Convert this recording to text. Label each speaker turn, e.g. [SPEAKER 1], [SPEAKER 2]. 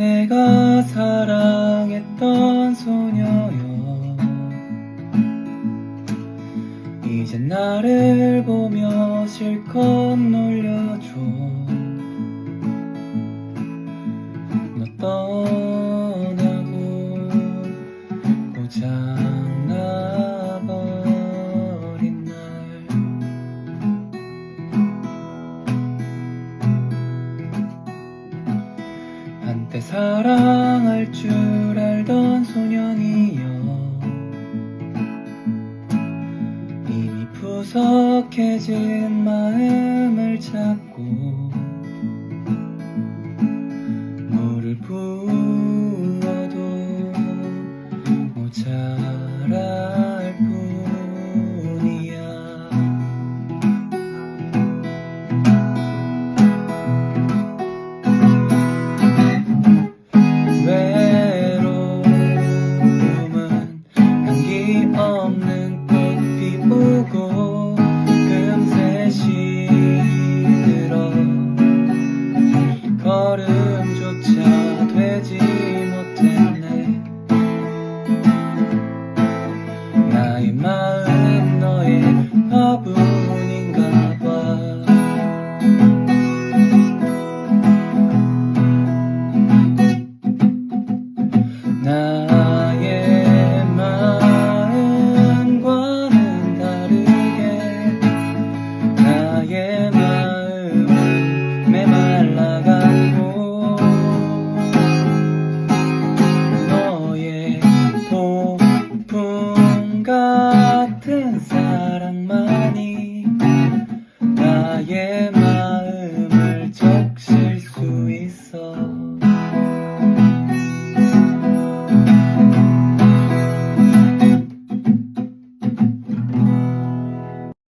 [SPEAKER 1] 내가 사랑했던 소녀여. 이제 나를 보며 실컷 놀려줘. 너 떠나고 고장 사랑할 줄 알던 소년이여. 이미 푸석해진 마음을 찾고 물을 부어도 모자랄 problem.